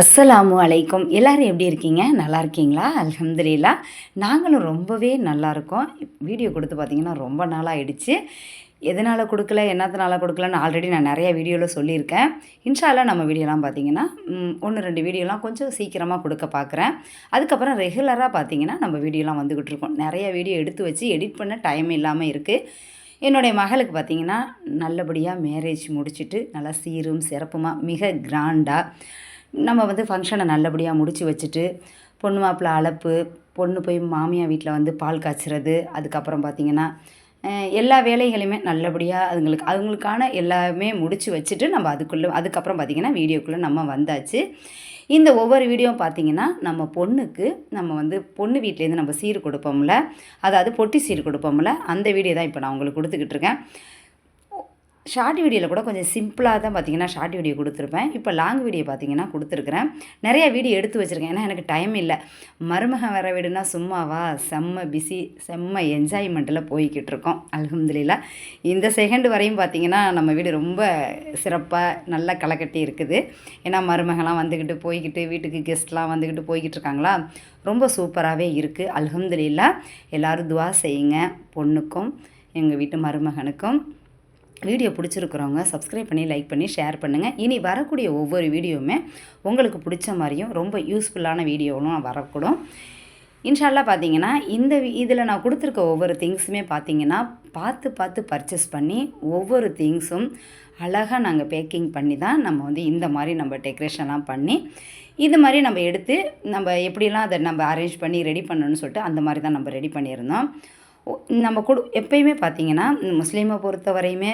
அஸ்ஸலாமு அலைக்கும். எல்லோரும் எப்படி இருக்கீங்க? நல்லா இருக்கீங்களா? அலமதுல்லா நாங்களும் ரொம்பவே நல்லா இருக்கோம். வீடியோ கொடுத்து பார்த்தீங்கன்னா ரொம்ப நாள் ஆகிடுச்சு எதனால் கொடுக்கல? என்னத்தனால கொடுக்கலன்னு ஆல்ரெடி நான் நிறைய வீடியோவில் சொல்லியிருக்கேன். இன்ஷால்லா நம்ம வீடியோலாம் பார்த்தீங்கன்னா ஒன்று ரெண்டு வீடியோலாம் கொஞ்சம் சீக்கிரமாக கொடுக்க பார்க்குறேன். அதுக்கப்புறம் ரெகுலராக பார்த்தீங்கன்னா நம்ம வீடியோலாம் வந்துக்கிட்டு இருக்கோம். நிறைய வீடியோ எடுத்து வச்சு எடிட் பண்ண டைம் இல்லாமல் இருக்குது என்னுடைய மகளுக்கு பார்த்திங்கன்னா நல்லபடியாக மேரேஜ் முடிச்சுட்டு நல்லா சீரும் சிறப்புமாக மிக கிராண்டாக நம்ம வந்து ஃபங்க்ஷனை நல்லபடியாக முடித்து வச்சுட்டு பொண்ணு மாப்பிள்ளை அழைப்பு பொண்ணு போய் மாமியார் வீட்டில் வந்து பால் காய்ச்சுறது அதுக்கப்புறம் பார்த்திங்கன்னா எல்லா வேலைகளையுமே நல்லபடியாக அதுங்களுக்கு அவங்களுக்கான எல்லாமே முடித்து வச்சுட்டு நம்ம அதுக்குள்ளே அதுக்கப்புறம் பார்த்திங்கன்னா வீடியோக்குள்ளே நம்ம வந்தாச்சு. இந்த ஒவ்வொரு வீடியோவும் பார்த்திங்கன்னா நம்ம பொண்ணுக்கு நம்ம வந்து பொண்ணு வீட்டிலேருந்து நம்ம சீர் கொடுப்போம்ல அதாவது பொட்டி சீர் கொடுப்போம்ல அந்த வீடியோ தான் இப்போ நான் உங்களுக்கு கொடுத்துக்கிட்டு இருக்கேன். ஷார்ட் வீடியோவில் கூட கொஞ்சம் சிம்பிளாக தான் பார்த்தீங்கன்னா ஷார்ட் வீடியோ கொடுத்துருப்பேன். இப்போ லாங் வீடியோ பார்த்தீங்கன்னா கொடுத்துருக்குறேன். நிறைய வீடியோ எடுத்து வச்சுருக்கேன். ஏன்னா எனக்கு டைம் இல்லை. மருமகன் வர வீடுனா சும்மாவா? செம்ம பிஸி செம்ம என்ஜாய்மெண்ட்டில் போய்கிட்டு இருக்கோம். அல்ஹம்துலில்லாஹ் இந்த செகண்ட் வரையும் பார்த்தீங்கன்னா நம்ம வீடு ரொம்ப சிறப்பாக நல்லா களைக்கட்டி இருக்குது. ஏன்னா மருமகன்லாம் வந்துக்கிட்டு போய்கிட்டு வீட்டுக்கு கெஸ்ட்லாம் வந்துக்கிட்டு போய்கிட்டு இருக்காங்களா? ரொம்ப சூப்பராகவே இருக்குது அல்ஹம்துலில்லாஹ் எல்லோரும் துவா செய்யுங்க. பொண்ணுக்கும் எங்கள் வீட்டு மருமகனுக்கும். வீடியோ பிடிச்சிருக்கிறவங்க சப்ஸ்கிரைப் பண்ணி லைக் பண்ணி ஷேர் பண்ணுங்கள் இனி வரக்கூடிய ஒவ்வொரு வீடியோவுமே உங்களுக்கு பிடிச்ச மாதிரியும் ரொம்ப யூஸ்ஃபுல்லான வீடியோவும் வரக்கூடும். இன்ஷால்லா பார்த்தீங்கன்னா இந்த இதில் நான் கொடுத்துருக்க ஒவ்வொரு திங்ஸுமே பார்த்தீங்கன்னா பார்த்து பார்த்து பர்ச்சேஸ் பண்ணி ஒவ்வொரு திங்ஸும் அழகாக நாங்கள் பேக்கிங் பண்ணி தான் நம்ம வந்து இந்த மாதிரி நம்ம டெக்கரேஷன்லாம் பண்ணி இது மாதிரி நம்ம எடுத்து நம்ம எப்படிலாம் அதை நம்ம அரேஞ்ச் பண்ணி ரெடி பண்ணணும்னு சொல்லிட்டு அந்த மாதிரி தான் நம்ம ரெடி பண்ணியிருந்தோம். நம்ம கொடு எப்பயுமே பார்த்தீங்கன்னா முஸ்லீமை பொறுத்த வரையுமே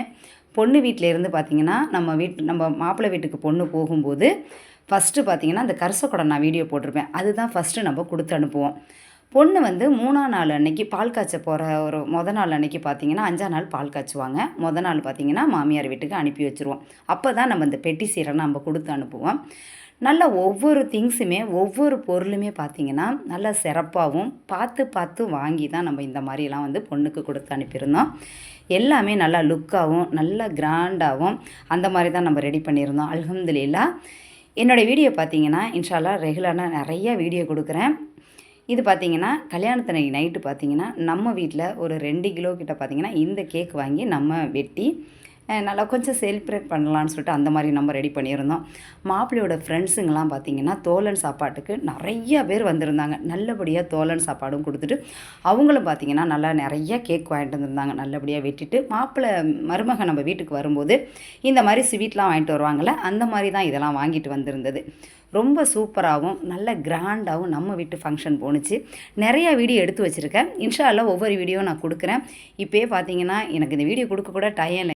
பொண்ணு வீட்டில் இருந்து பார்த்தீங்கன்னா நம்ம வீட்டு நம்ம மாப்பிள்ளை வீட்டுக்கு பொண்ணு போகும்போது ஃபஸ்ட்டு பார்த்தீங்கன்னா அந்த கரசக்குடம் நான் வீடியோ போட்டிருப்பேன். அதுதான் ஃபஸ்ட்டு நம்ம கொடுத்து அனுப்புவோம். பொண்ணு வந்து மூணாம் நாள் அன்னைக்கு பால் காய்ச்ச போகிற ஒரு மொதல் நாள் அன்னைக்கு பார்த்தீங்கன்னா அஞ்சாம் நாள் பால் காய்ச்சுவாங்க. மொதல் நாள் பார்த்தீங்கன்னா மாமியார் வீட்டுக்கு அனுப்பி வச்சுருவோம். அப்போ தான் நம்ம இந்த பெட்டி சீரை நம்ம கொடுத்து அனுப்புவோம். நல்ல ஒவ்வொரு திங்ஸுமே ஒவ்வொரு பொருளுமே பார்த்தீங்கன்னா நல்ல சிறப்பாகவும் பார்த்து பார்த்து வாங்கி தான் நம்ம இந்த மாதிரிலாம் வந்து பொண்ணுக்கு கொடுத்து அனுப்பியிருந்தோம். எல்லாமே நல்லா லுக்காகவும் நல்லா கிராண்டாகவும் அந்த மாதிரி தான் நம்ம ரெடி பண்ணியிருந்தோம். அல்ஹம்துலில்லா. என்னோடய வீடியோ பார்த்தீங்கன்னா இன்ஷால்லா ரெகுலராக நிறைய வீடியோ கொடுக்குறேன். இது பார்த்தீங்கன்னா கல்யாணத்தன்னைக்கு நைட்டு பார்த்தீங்கன்னா நம்ம வீட்டில் ஒரு ரெண்டு கிலோ கிட்ட பார்த்தீங்கன்னா இந்த கேக் வாங்கி நம்ம வெட்டி நல்லா கொஞ்சம் செலிப்ரேட் பண்ணலான்னு சொல்லிட்டு அந்த மாதிரி நம்ம ரெடி பண்ணியிருந்தோம். மாப்பிள்ளையோட ஃப்ரெண்ட்ஸுங்கெல்லாம் பார்த்தீங்கன்னா தோலன் சாப்பாட்டுக்கு நிறைய பேர் வந்திருந்தாங்க. நல்லபடியாக தோலன் சாப்பாடும் கொடுத்துட்டு அவங்களும் பார்த்தீங்கன்னா நல்லா நிறைய கேக் வாங்கிட்டு வந்திருந்தாங்க. நல்லபடியாக வெட்டிட்டு மாப்பிள்ளை மருமகன் நம்ம வீட்டுக்கு வரும்போது இந்த மாதிரி ஸ்வீட்லாம் வாங்கிட்டு வருவாங்கள்ல அந்த மாதிரி தான் இதெல்லாம் வாங்கிட்டு வந்திருந்தது. ரொம்ப சூப்பராகவும் நல்ல கிராண்டாகவும் நம்ம வீட்டு ஃபங்க்ஷன் போணுச்சு. நிறையா வீடியோ எடுத்து வச்சுருக்கேன். இன்ஷா ஒவ்வொரு வீடியோ நான் கொடுக்குறேன். இப்போயே பார்த்தீங்கன்னா எனக்கு இந்த வீடியோ கொடுக்க கூட டைம் இல்லை.